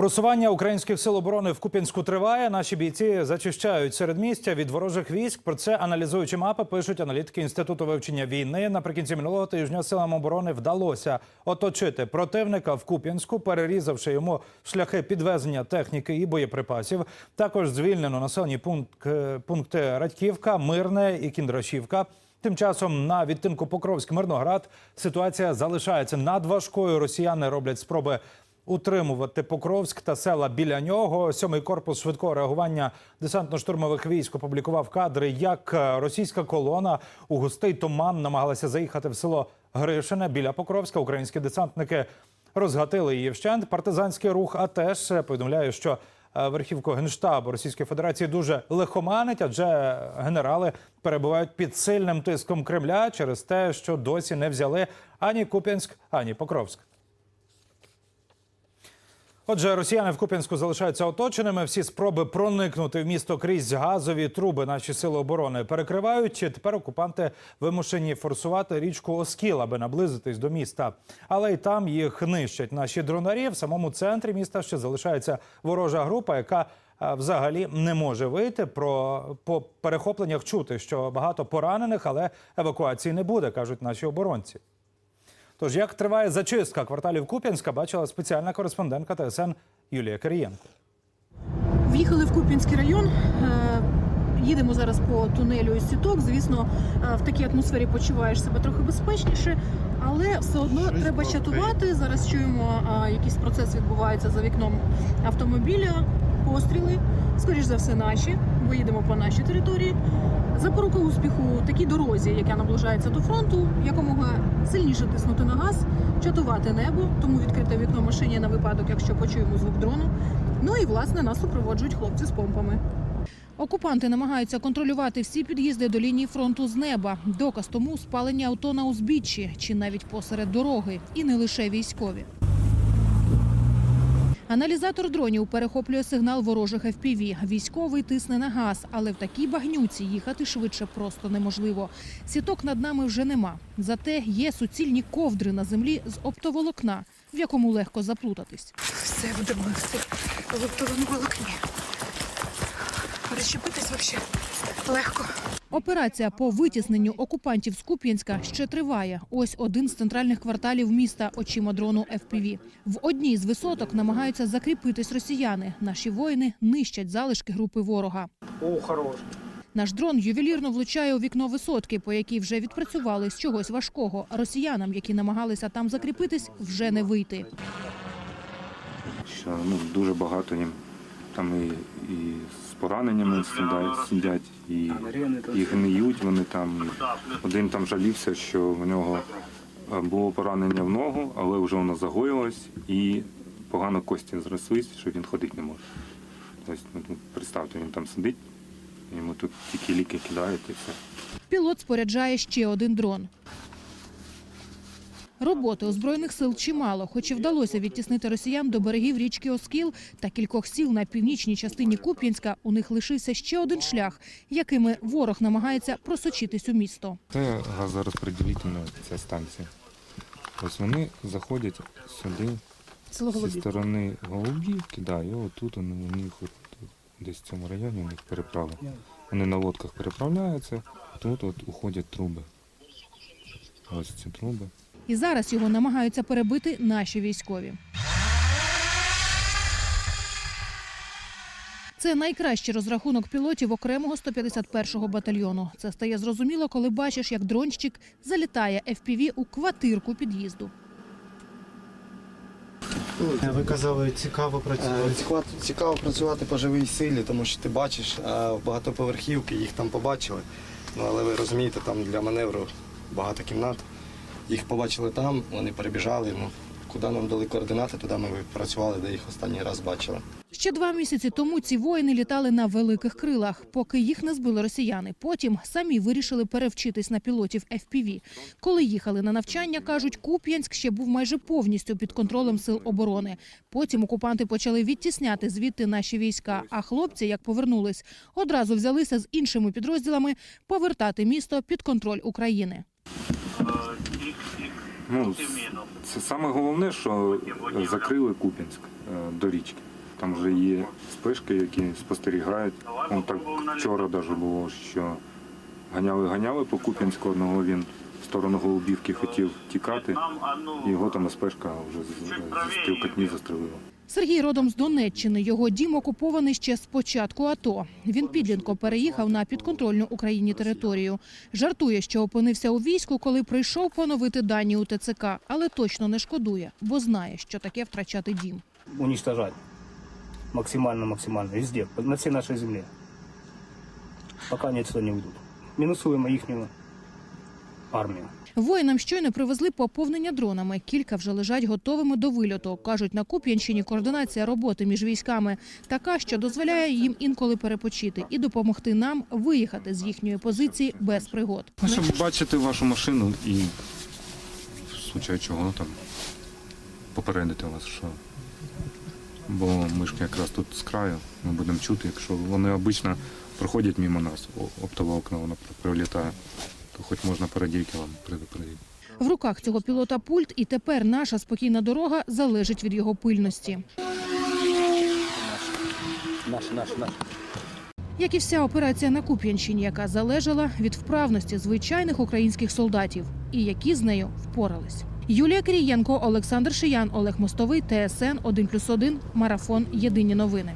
Просування українських сил оборони в Куп'янську триває. Наші бійці зачищають середмістя від ворожих військ. Про це аналізуючи мапи, пишуть аналітики інституту вивчення війни. Наприкінці минулого тижня силам оборони вдалося оточити противника в Куп'янську, перерізавши йому шляхи підвезення техніки і боєприпасів. Також звільнено населені пункт, пункти Радьківка, Мирне і Кіндрашівка. Тим часом на відтинку Покровськ-Мирноград ситуація залишається надважкою. Росіяни роблять спроби утримувати Покровськ та села біля нього. Сьомий корпус швидкого реагування десантно-штурмових військ опублікував кадри, як російська колона у густий туман намагалася заїхати в село Гришине біля Покровська. Українські десантники розгатили її вщент. Партизанський рух а теж повідомляє, що е, верхівку генштабу Російської Федерації дуже лихоманить, адже генерали перебувають під сильним тиском Кремля через те, що досі не взяли ані Куп'янськ, ані Покровськ. Отже, росіяни в Куп'янську залишаються оточеними. Всі спроби проникнути в місто крізь газові труби наші сили оборони перекривають. Тепер окупанти вимушені форсувати річку Оскіл, аби наблизитись до міста. Але й там їх нищать наші дронарі. В самому центрі міста ще залишається ворожа група, яка е, взагалі не може вийти. Про по перехопленнях чути, що багато поранених, але евакуації не буде, кажуть наші оборонці. Тож, як триває зачистка кварталів Куп'янська, бачила спеціальна кореспондентка ТСН Юлія Кирієнко. В'їхали в Куп'янський район. е, Їдемо зараз по тунелю із сіток. Звісно, е, в такій атмосфері почуваєш себе трохи безпечніше, але все одно треба чатувати. Зараз чуємо, е, якийсь процес відбувається за вікном автомобіля, постріли. Скоріш за все, наші, бо їдемо по нашій території. Запорука успіху такій дорозі, яка наближається до фронту, якомога сильніше тиснути на газ, чатувати небо, тому відкрите вікно машині на випадок, якщо почуємо звук дрону. Ну і власне нас супроводжують хлопці з помпами. Окупанти намагаються контролювати всі під'їзди до лінії фронту з неба. Доказ тому спалення авто на узбіччі чи навіть посеред дороги, і не лише військові. Аналізатор дронів перехоплює сигнал ворожих FPV. Військовий тисне на газ, але в такій багнюці їхати швидше просто неможливо. Сіток над нами вже нема. Зате є суцільні ковдри на землі з оптоволокна, в якому легко заплутатись. Все будемо в оптовому волокні. Перещепитись взагалі легко. Операція по витісненню окупантів з Куп'янська ще триває. Ось один з центральних кварталів міста очима дрону FPV. В одній з висоток намагаються закріпитись росіяни. Наші воїни нищать залишки групи ворога. О, хорош. Наш дрон ювелірно влучає у вікно висотки, по якій вже відпрацювали з чогось важкого. Росіянам, які намагалися там закріпитись, вже не вийти. що ну, дуже багато їм там і, і пораненнями сидять, і, і гниють вони там. Один там жалівся, що в нього е, було поранення в ногу, але вже воно загоїлось і погано кості зрослись, що він ходити не може. Тобто, ну, представте, він там сидить, йому тут тільки ліки кидають і все. Пілот споряджає ще один дрон. Роботи у збройних сил чимало, хоч і вдалося відтіснити росіян до берегів річки Оскіл та кількох сіл на північній частині Куп'янська. У них лишився ще один шлях, якими ворог намагається просочитись у місто. Це газорозподілительна ця станція. Ось вони заходять сюди зі сторони Голубівки, да, і отут вони, у них от, десь в цьому районі у них переправа. Вони на лодках переправляються, тут от уходять труби. Ось ці труби. І зараз його намагаються перебити наші військові. Це найкращий розрахунок пілотів окремого 151-го батальйону. Це стає зрозуміло, коли бачиш, як дронщик залітає FPV у квартирку під'їзду. Ви казали, цікаво Е, працювати. Цікаво, цікаво працювати по живій силі, тому що ти бачиш е, в багатоповерхівки, їх там побачили. Ну, але ви розумієте, там для маневру багато кімнат. Їх побачили там, вони перебіжали. Ну, куди нам дали координати, туди ми працювали, де їх останній раз бачили. Ще два місяці тому ці воїни літали на великих крилах, поки їх не збили росіяни. Потім самі вирішили перевчитись на пілотів FPV. Коли їхали на навчання, кажуть, Куп'янськ ще був майже повністю під контролем сил оборони. Потім окупанти почали відтісняти звідти наші війська. А хлопці, як повернулись, одразу взялися з іншими підрозділами повертати місто під контроль України. Ну, це саме головне, що закрили Куп'янськ е, до річки. там вже є спишки, які спостерігають. Он так вчора навіть було, що ганяли, ганяли по Куп'янську одного, він в сторону Голубівки хотів тікати, і його там спешка вже з, стрілкотні застрелила. Сергій родом з Донеччини. Його дім окупований ще з початку АТО. Він підлітком переїхав на підконтрольну Україні територію. Жартує, що опинився у війську, коли прийшов поновити дані у ТЦК, але точно не шкодує, бо знає, що таке втрачати дім. уничтожать максимально, максимально, везде, на всей нашей земле. Пока они отсюда не уйдут. Минусуем их армию. Воїнам щойно привезли поповнення дронами. Кілька вже лежать готовими до вильоту. Кажуть, на Куп'янщині координація роботи між військами така, що дозволяє їм інколи перепочити і допомогти нам виїхати з їхньої позиції без пригод. Ну, щоб бачити вашу машину і в случаю чого там попередити вас, що. Бо ми ж якраз тут з краю, ми будемо чути, якщо вони обично проходять мимо нас, оптове окно воно прилітає, то хоч можна передійки вам предупредити. В руках цього пілота пульт, і тепер наша спокійна дорога залежить від його пильності. Наши, наши, наши. Як і вся операція на Куп'янщині, яка залежала від вправності звичайних українських солдатів, і які з нею впорались. Юлія Кирієнко, Олександр Шиян, Олег Мостовий, ТСН 1+,1, Марафон. Єдині новини.